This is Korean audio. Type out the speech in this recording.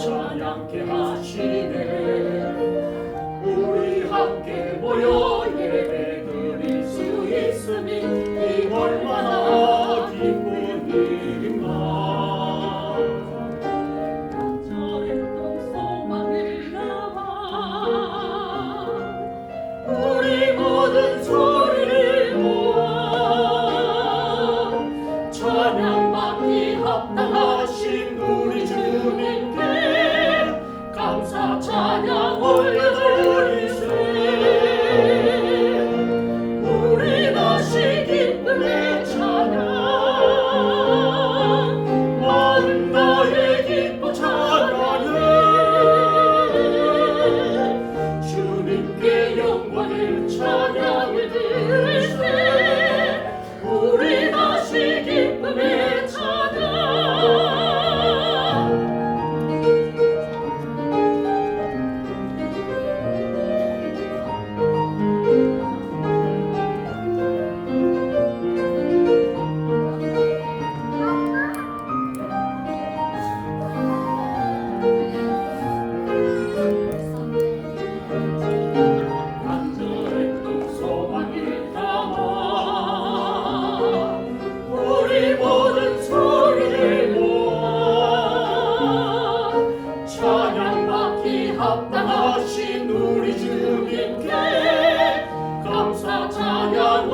천천히 함께 하시네. 우리 함께 모여 Ready, ready. 합당하신 우리 주님께 감사 찬양